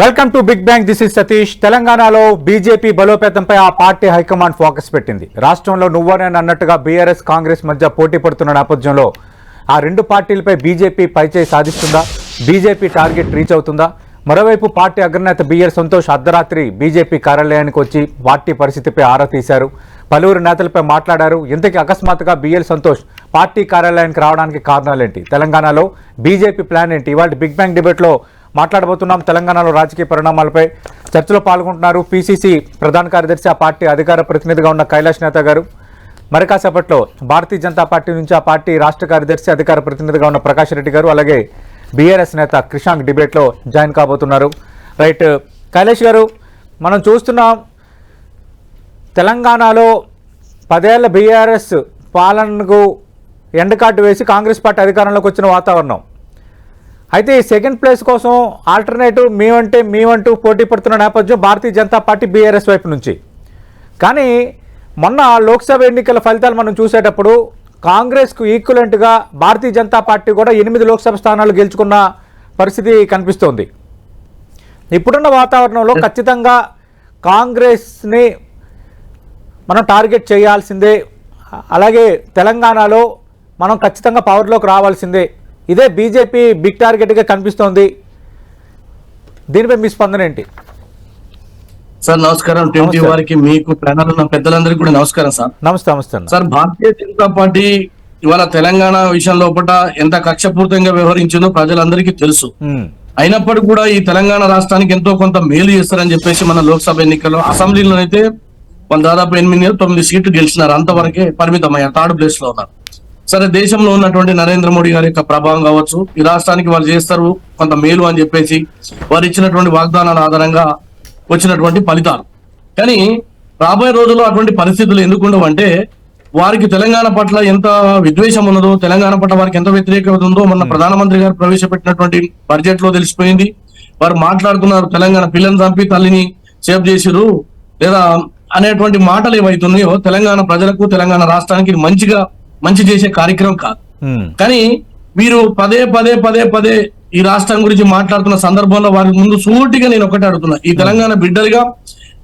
Welcome to big bang this is Satish. తెలంగాణలో BJP బలోపేతంపై ఆ party high command focus పెట్టింది. రాష్ట్రంలో నువ్వనే అన్నట్టుగా బీఆర్ఎస్ కాంగ్రెస్ మధ్య పోటీ పడుతున్న నేపథ్యంలో ఆ రెండు పార్టీలపై బీజేపీ పైచేయి సాధిస్తుందా? బీజేపీ టార్గెట్ రీచ్ అవుతుందా? మరోవైపు పార్టీ అగ్రనేత బీఆర్ సంతోష్ అర్ధరాత్రి బీజేపీ కార్యాలయానికి వచ్చి పార్టీ పరిస్థితిపై ఆరా తీశారు. పలువురు నేతలపై మాట్లాడారు. ఇంతకీ అకస్మాత్తుగా బీఎల్ సంతోష్ పార్టీ కార్యాలయానికి రావడానికి కారణాలేంటి? తెలంగాణలో బీజేపీ ప్లాన్ ఏంటి? ఇవాళ బిగ్ బ్యాంగ్ డిబేట్లో మాట్లాడబోతున్నాం తెలంగాణలో రాజకీయ పరిణామాలపై. చర్చలో పాల్గొంటున్నారు పీసీసీ ప్రధాన కార్యదర్శి ఆ పార్టీ అధికార ప్రతినిధిగా ఉన్న కైలాష్ నేత గారు. మరి కాసేపట్లో భారతీయ జనతా పార్టీ నుంచి ఆ పార్టీ రాష్ట్ర కార్యదర్శి అధికార ప్రతినిధిగా ఉన్న ప్రకాష్ రెడ్డి గారు అలాగే బీఆర్ఎస్ నేత క్రిషాంక్ డిబేట్లో జాయిన్ కాబోతున్నారు. రైట్ కైలాష్ గారు మనం చూస్తున్నాం తెలంగాణలో పదేళ్ళ బీఆర్ఎస్ పాలనకు ఎండకాటు వేసి కాంగ్రెస్ పార్టీ అధికారంలోకి వచ్చిన వాతావరణం. అయితే ఈ సెకండ్ ప్లేస్ కోసం ఆల్టర్నేటివ్ మేమంటే మేమంటూ పోటీ పడుతున్న నేపథ్యం భారతీయ జనతా పార్టీ బీఆర్ఎస్ వైపు నుంచి. కానీ మొన్న లోక్సభ ఎన్నికల ఫలితాలు మనం చూసేటప్పుడు కాంగ్రెస్కు ఈక్వలెంట్గా భారతీయ జనతా పార్టీ కూడా ఎనిమిది లోక్సభ స్థానాలు గెలుచుకున్న పరిస్థితి కనిపిస్తోంది. ఇప్పుడున్న వాతావరణంలో ఖచ్చితంగా కాంగ్రెస్ని మనం టార్గెట్ చేయాల్సిందే. అలాగే తెలంగాణలో మనం ఖచ్చితంగా పవర్లోకి రావాల్సిందే. ఇదే బీజేపీ బిగ్ టార్గెట్గా కనిపిస్తోంది. దీనిపై మీ స్పందన ఏంటి? సార్ నమస్కారం. టీవీ నమస్తే. వారికి మీకు ఉన్న పెద్దలందరికీ కూడా నమస్కారం సార్. నమస్తే నమస్తే సార్ భారతీయ జనతా పార్టీ ఇవాళ తెలంగాణ విషయం లోపల ఎంత కక్షపూరితంగా వ్యవహరించిందో ప్రజలందరికీ తెలుసు. అయినప్పటికీ కూడా ఈ తెలంగాణ రాష్ట్రానికి ఎంతో కొంత మేలు చేస్తారని చెప్పేసి మన లోక్సభ ఎన్నికల్లో అసెంబ్లీలో అయితే దాదాపు ఎనిమిది తొమ్మిది సీట్లు గెలిచినారు. అంతవరకే పరిమితమయ్యారు. థర్డ్ ప్లేస్లో ఉన్నారు. సరే దేశంలో ఉన్నటువంటి నరేంద్ర మోడీ గారి యొక్క ప్రభావం కావచ్చు ఈ రాష్ట్రానికి వాళ్ళు చేస్తారు కొంత మేలు అని చెప్పేసి వారు ఇచ్చినటువంటి వాగ్దానాల ఆధారంగా వచ్చినటువంటి ఫలితాలు. కానీ రాబోయే రోజుల్లో అటువంటి పరిస్థితులు ఎందుకు ఉండవంటే వారికి తెలంగాణ పట్ల ఎంత విద్వేషం ఉన్నదో తెలంగాణ పట్ల వారికి ఎంత వ్యతిరేకత ఉందో మొన్న ప్రధానమంత్రి గారు ప్రవేశపెట్టినటువంటి బడ్జెట్లో తెలిసిపోయింది. వారు మాట్లాడుతున్నారు తెలంగాణ పిల్లని చంపి తల్లిని సేవ్ చేసిరు లేదా అనేటువంటి మాటలు ఏవైతున్నాయో తెలంగాణ ప్రజలకు తెలంగాణ రాష్ట్రానికి మంచిగా మంచి చేసే కార్యక్రమం కాదు. కానీ మీరు పదే పదే పదే పదే ఈ రాష్ట్రం గురించి మాట్లాడుతున్న సందర్భంలో వారి ముందు సూటిగా నేను ఒకటే అడుగుతున్నా. ఈ తెలంగాణ బిడ్డలుగా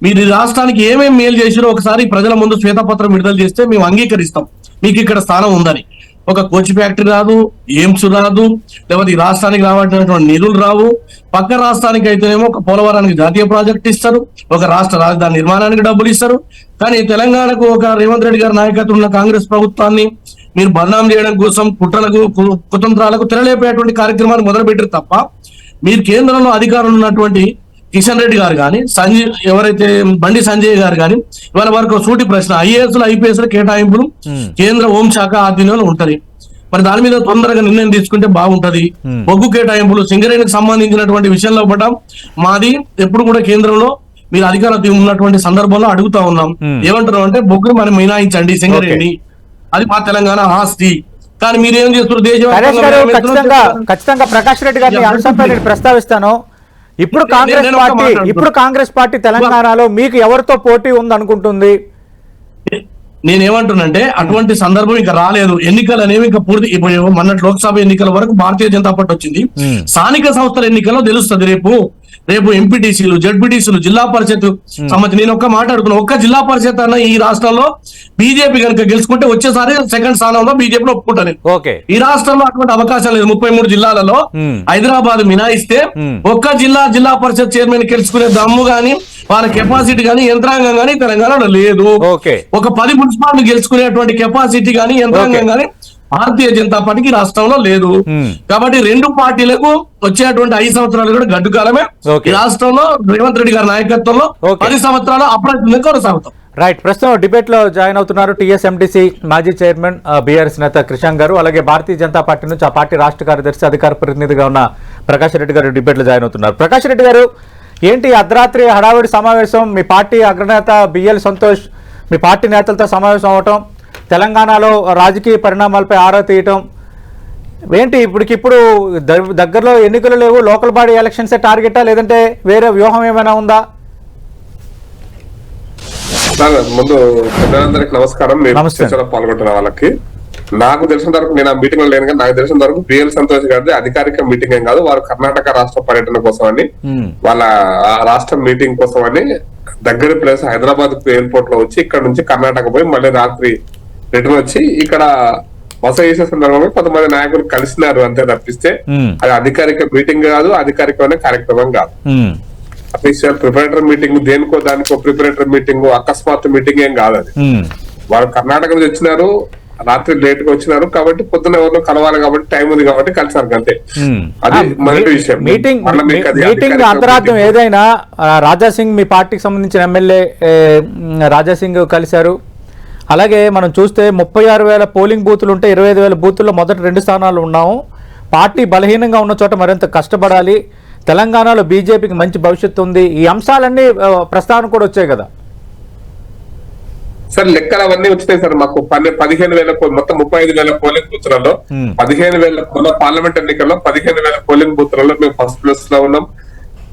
మీరు ఈ రాష్ట్రానికి ఏమేమి మేలు చేసిరో ఒకసారి ప్రజల ముందు శ్వేతపత్రం విడుదల చేస్తే మేము అంగీకరిస్తాం. మీకు ఇక్కడ స్థానం ఉందని. ఒక కోచ్ ఫ్యాక్టరీ రాదు ఎయిమ్స్ రాదు లేకపోతే ఈ రాష్ట్రానికి రావాల్సినటువంటి నిధులు రావు. పక్క రాష్ట్రానికి అయితేనేమో ఒక పోలవరానికి జాతీయ ప్రాజెక్ట్ ఇస్తారు ఒక రాష్ట్ర రాజధాని నిర్మాణానికి డబ్బులు ఇస్తారు. కానీ తెలంగాణకు ఒక రేవంత్ రెడ్డి గారి నాయకత్వం ఉన్న కాంగ్రెస్ ప్రభుత్వాన్ని మీరు బదనాం చేయడం కోసం కుట్రలకు కు- కుతంత్రాలకు తెరలేపేటువంటి కార్యక్రమాన్ని మొదలుపెట్టారు తప్ప మీరు కేంద్రంలో అధికారులు ఉన్నటువంటి కిషన్ రెడ్డి గారు కానీ సంజయ్ ఎవరైతే బండి సంజయ్ గారు కానీ ఇవాళ వరకు సూటి ప్రశ్న ఐఏఎస్ ఐపీఎస్ కేటాయింపులు. కేంద్ర హోంశాఖ ఆధీనంలో ఉంటది మరి దాని మీద తొందరగా నిర్ణయం తీసుకుంటే బాగుంటది. బొగ్గు కేటాయింపులు సింగరేణికి సంబంధించినటువంటి విషయంలో కూడా మాది ఎప్పుడు కూడా కేంద్రంలో మీరు అధికారం ఉన్నటువంటి సందర్భంలో అడుగుతా ఉన్నాం. ఏమంటున్నాం అంటే బొగ్గును మనం మినాయించండి సింగరేణి. అది మా తెలంగాణ ఆస్తి. కానీ మీరేం చేస్తున్నారు? దేశ ఖచ్చితంగా ప్రకాష్ రెడ్డి గారిని ప్రస్తావిస్తాను. ఇప్పుడు కాంగ్రెస్ పార్టీ. ఇప్పుడు కాంగ్రెస్ పార్టీ తెలంగాణలో మీకు ఎవరితో పోటీ ఉంది అనుకుంటుంది నేనేమంటున్నంటే అటువంటి సందర్భం ఇంకా రాలేదు. ఎన్నికలు అనేవి ఇంకా పూర్తి ఇప్పుడు మొన్నటి లోక్సభ ఎన్నికల వరకు భారతీయ జనతా పార్టీ వచ్చింది. స్థానిక సంస్థల ఎన్నికల్లో తెలుస్తుంది రేపు. రేపు ఎంపీటీసీలు జడ్పీటీసీలు జిల్లా పరిషత్. సంబంధించి నేను ఒక్క మాట్లాడుతున్నా ఒక్క జిల్లా పరిషత్ అన్న ఈ రాష్ట్రంలో బీజేపీ కనుక గెలుచుకుంటే వచ్చేసారి సెకండ్ స్థానంలో బీజేపీలో ఒప్పుకుంటాను ఈ రాష్ట్రంలో అటువంటి అవకాశం లేదు. ముప్పై మూడు జిల్లాలలో Hmm. హైదరాబాద్ మినాయిస్తే Hmm. ఒక్క జిల్లా జిల్లా పరిషత్ చైర్మన్ గెలుచుకునే దమ్ము గాని వాళ్ళ కెపాసిటీ గాని యంత్రాంగం గాని తెలంగాణలో లేదు. ఒక పది మున్సిపాలిటీ గెలుచుకునేటువంటి కెపాసిటీ గాని యంత్రాంగం. గాని భారతీయ జనతా పార్టీకి రాష్ట్రంలో లేదు. కాబట్టి రెండు పార్టీలకు వచ్చేటువంటి ఐదు సంవత్సరాలు కూడా గడ్డు కాలమే. ఈ రాష్ట్రంలో రేవంత్ రెడ్డి గారి నాయకత్వంలో. పది సంవత్సరాలు అప్రయత్నంగా కొనసాగుతాం. రైట్. ప్రస్తుతం డిబేట్లో జాయిన్ అవుతున్నారు టీఎస్ఎంటీసీ మాజీ చైర్మన్ బీఆర్ఎస్ నేత క్రిషాంక్ గారు. అలాగే భారతీయ జనతా పార్టీ నుంచి ఆ పార్టీ రాష్ట్ర కార్యదర్శి అధికార ప్రతినిధిగా ఉన్న ప్రకాష్ రెడ్డి గారు డిబేట్లో జాయిన్ అవుతున్నారు. ప్రకాష్ రెడ్డి గారు ఏంటి అర్ధరాత్రి హడావిడి సమావేశం? మీ పార్టీ అగ్రనేత బిఎల్ సంతోష్ మీ పార్టీ నేతలతో సమావేశం అవటం తెలంగాణలో రాజకీయ పరిణామాలపై ఆరా తీయటం. ఏంటి ఇప్పటికిప్పుడు దగ్గరలో ఎన్నికలు లేవు లోకల్ బాడీ ఎలక్షన్సే టార్గెటా? లేదంటే వేరే వ్యూహం ఏమైనా ఉందా? ముందు పెద్దలందరికి నమస్కారం. చర్చలో పాల్గొంటున్న వాళ్ళకి. నాకు తెలిసిన వరకు నేను ఆ మీటింగ్లో లేను కానీ నాకు తెలిసిన వరకు బిఎల్ సంతోష్ గారిది అధికారిక మీటింగ్ ఏం కాదు. వారు కర్ణాటక రాష్ట్ర పర్యటన కోసం అని వాళ్ళ ఆ రాష్ట్ర మీటింగ్ కోసం అని దగ్గర ప్లేస్ హైదరాబాద్ ఎయిర్పోర్ట్లో వచ్చి ఇక్కడ నుంచి కర్ణాటక పోయి మళ్ళీ రాత్రి రిటర్న్ వచ్చి ఇక్కడ బస చేసే సందర్భంగా కొంతమంది నాయకులు కలిసినారు అంతే తప్పిస్తే అది అధికారిక మీటింగ్ కాదు అధికారికమైన కార్యక్రమం కాదు అఫీషియల్ ప్రిపరేటరీ మీటింగ్ దేనికో దానికో ప్రిపరేటరీ మీటింగ్ అకస్మాత్ మీటింగ్ ఏం కాదు అది. వాళ్ళు కర్ణాటక నుంచి వచ్చినారు రాత్రి లేట్గా వచ్చినారు కాబట్టి పొద్దున ఎవరినో కలవాలి కాబట్టి టైం ఉంది కాబట్టి కలిసారు అంతే. అది మొదటి విషయం. మీటింగ్ మీటింగ్ అంతరార్థం. ఏదైనా ఆ, రాజా సింగ్ మీ పార్టీకి సంబంధించిన ఎమ్మెల్యే ఏ, మ్, రాజా సింగ్ కలిశారు అలాగే మనం చూస్తే ముప్పై ఆరు వేల పోలింగ్ బూతులు ఉంటే ఇరవై ఐదు వేల బూతుల్లో మొదటి రెండు స్థానాలు ఉన్నాము పార్టీ బలహీనంగా ఉన్న చోట మరింత కష్టపడాలి. తెలంగాణలో బీజేపీకి మంచి భవిష్యత్తు ఉంది. ఈ అంశాలన్నీ ప్రస్తావన కూడా వచ్చాయి కదా. సార్ లెక్కలు అవన్నీ వచ్చినాయి సార్. మాకు పన్నె పదిహేను వేల మొత్తం ముప్పై ఐదు వేల పోలింగ్ బూత్లలో. పదిహేను వేల మొన్న పార్లమెంట్ ఎన్నికల్లో పదిహేను వేల పోలింగ్ బూత్లలో మేము ఫస్ట్ ప్లేస్లో ఉన్నాం.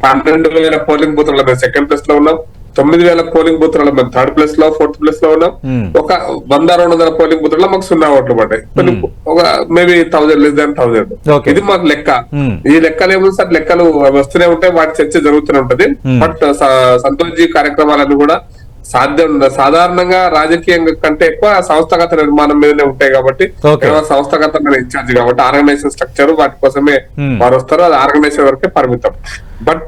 పన్నెండు వేల పోలింగ్ బూత్లలో మేము సెకండ్ ప్లేస్లో ఉన్నాం. తొమ్మిది వేల పోలింగ్ బూత్లలో మేము థర్డ్ ప్లేస్లో ఫోర్త్ ప్లేస్లో ఉన్నాం. ఒక వంద రెండు వందల పోలింగ్ బూత్లలో మాకు సున్నా ఓట్లు పడ్డాయి కొన్ని ఒక maybe thousand less than Okay. ఇది మాకు లెక్క. ఈ లెక్కలు ఏమో సార్ లెక్కలు వస్తూనే ఉంటాయి వాటి చర్చ జరుగుతూనే ఉంటది. బట్ సంతోష్ జీ కార్యక్రమాలన్నీ కూడా సాధ్యం సాధారణంగా రాజకీయం కంటే ఎక్కువ సంస్థాగత నిర్మాణం మీదనే ఉంటాయి కాబట్టి సంస్థాగత ఇన్ఛార్జ్ కాబట్టి ఆర్గనైజేషన్ స్ట్రక్చర్ వాటి కోసమే. వారు వస్తారు అది ఆర్గనైజేషన్ వరకే పరిమితం బట్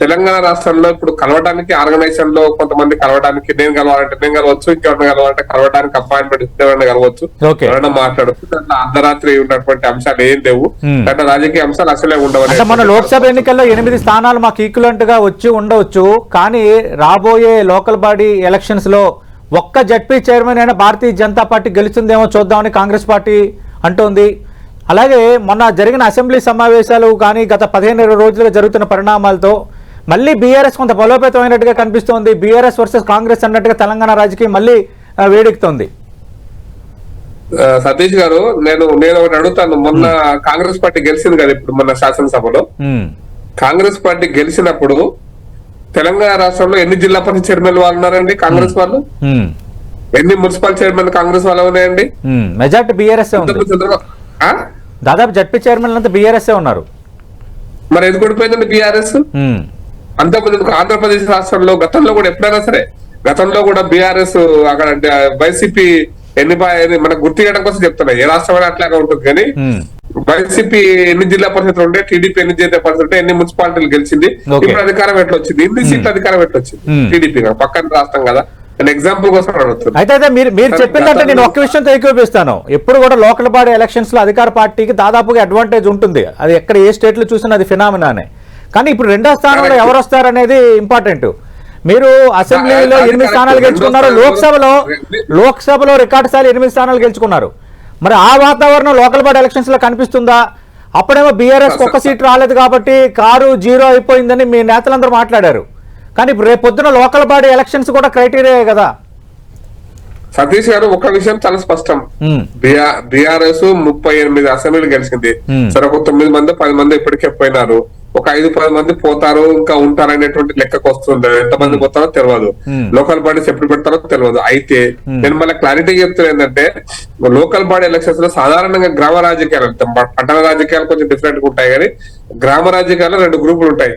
తెలంగాణ రాష్ట్రంలో ఇప్పుడు కలవడానికి ఆర్గనైజేషన్లో కొంతమంది కలవడానికి నేను కలవాలంటే నేను కలవచ్చు ఇంకెవరైనా కలవాలంటే కలవడానికి అపాయింట్మెంట్ ఎవరైనా కలవచ్చు. ఎవరైనా మాట్లాడచ్చు. దాంట్లో అర్ధరాత్రి ఉన్నటువంటి అంశాలు ఏం లేవు. దాంట్లో రాజకీయ అంశాలు అసలే ఉండవు మన లోక్సభ ఎన్నికల్లో ఎనిమిది స్థానాలు మాకు ఈక్వలెంట్గా వచ్చి ఉండవచ్చు కానీ రాబోయే లోకల్ బాడీ ఎలక్షన్స్లో ఒక్క జడ్పీ చైర్మన్ అయిన భారతీయ జనతా పార్టీ గెలుస్తుందేమో చూద్దామని కాంగ్రెస్ పార్టీ అంటోంది. అలాగే మొన్న జరిగిన అసెంబ్లీ సమావేశాలు కానీ గత పదిహేను ఇరవై రోజులుగా జరుగుతున్న పరిణామాలతో మళ్ళీ బీఆర్ఎస్ కొంత బలోపేతమైనట్టుగా కనిపిస్తోంది. బీఆర్ఎస్ వర్సెస్ కాంగ్రెస్ అన్నట్టుగా తెలంగాణ రాజకీయం మళ్ళీ వేడెక్కుతోంది. సతీష్ గారు నేను నేను ఒకటి అడుగుతాను. మొన్న కాంగ్రెస్ పార్టీ గెలిచింది కదా ఇప్పుడు మొన్న శాసనసభలో? కాంగ్రెస్ పార్టీ గెలిచినప్పుడు తెలంగాణ రాష్ట్రంలో ఎన్ని జిల్లా పరిషత్ చైర్మన్ వాళ్ళు ఉన్నారండి కాంగ్రెస్ వాళ్ళు? ఎన్ని మున్సిపల్ చైర్మన్ కాంగ్రెస్ వాళ్ళు ఉన్నాయండి. Majority BRS? దాదాపు జడ్పీ చైర్మన్ అంతా బీఆర్ఎస్ ఉన్నారు. మరి ఎందుకు ఓడిపోయిందండి బీఆర్ఎస్? అంతకుముందు ఆంధ్రప్రదేశ్ రాష్ట్రంలో గతంలో కూడా ఎప్పుడైనా సరే గతంలో కూడా బీఆర్ఎస్ అక్కడ వైసీపీ ఎన్ని మనకు గుర్తు చేయడం కోసం చెప్తున్నా. ఏ రాష్ట్రం అయినా అట్లాగే ఉంటుంది కానీ. వైసీపీ ఎన్ని జిల్లా పరిషత్లు ఉంటే టీడీపీ ఎన్ని జిల్లా పరిషత్ ఉంటే ఎన్ని మున్సిపాలిటీలు గెలిచింది. ఇప్పుడు అధికారం ఎట్లా వచ్చింది? ఎన్ని సీట్లు అధికారం ఎట్లా వచ్చింది. టీడీపీ పక్కన రాష్ట్రం కదా. ఎగ్జాంపుల్ కోసం అయితే అయితే మీరు మీరు చెప్పిందంటే నేను ఒక్క విషయంతో ఏకీపిస్తాను ఎప్పుడు కూడా లోకల్ బాడీ ఎలక్షన్స్లో అధికార పార్టీకి దాదాపుగా అడ్వాంటేజ్ ఉంటుంది. అది ఎక్కడ ఏ స్టేట్లో చూసినా అది ఫినామినానే కానీ ఇప్పుడు రెండో స్థానంలో. ఎవరు వస్తారనేది ఇంపార్టెంట్ మీరు అసెంబ్లీలో ఎనిమిది. స్థానాలు గెలుచుకున్నారు లోక్సభలో లోక్సభలో రికార్డు స్థాయి ఎనిమిది స్థానాలు గెలుచుకున్నారు. మరి ఆ వాతావరణం లోకల్ బాడీ ఎలక్షన్స్లో కనిపిస్తుందా? అప్పుడేమో బీఆర్ఎస్ ఒక్క సీట్ రాలేదు కాబట్టి కారు జీరో అయిపోయిందని మీ నేతలందరూ మాట్లాడారు. కానీ ఇప్పుడు రేపు పొద్దున లోకల్ బాడీ ఎలక్షన్స్ కూడా క్రైటీరియా కదా? సతీష్ గారు ఒక విషయం చాలా స్పష్టం. బీఆర్ఎస్ ముప్పై ఎనిమిది అసెంబ్లీలు గెలిచింది. సరే ఒక తొమ్మిది మంది పది మంది ఇప్పటికే పోయినారు. ఒక ఐదు పది మంది పోతారు ఇంకా ఉంటారు అనేటువంటి లెక్కకు వస్తుంది ఎంత మంది పోతారో తెలియదు. లోకల్ బాడీస్ ఎప్పుడు పెడతారో తెలియదు అయితే నేను మళ్ళీ క్లారిటీ చెప్తున్నా ఏంటంటే లోకల్ బాడీ ఎలక్షన్స్లో సాధారణంగా గ్రామ రాజకీయాలు పట్టణ రాజకీయాలు కొంచెం డిఫరెంట్గా ఉంటాయి కానీ గ్రామ రాజకీయాల్లో రెండు గ్రూపులు ఉంటాయి.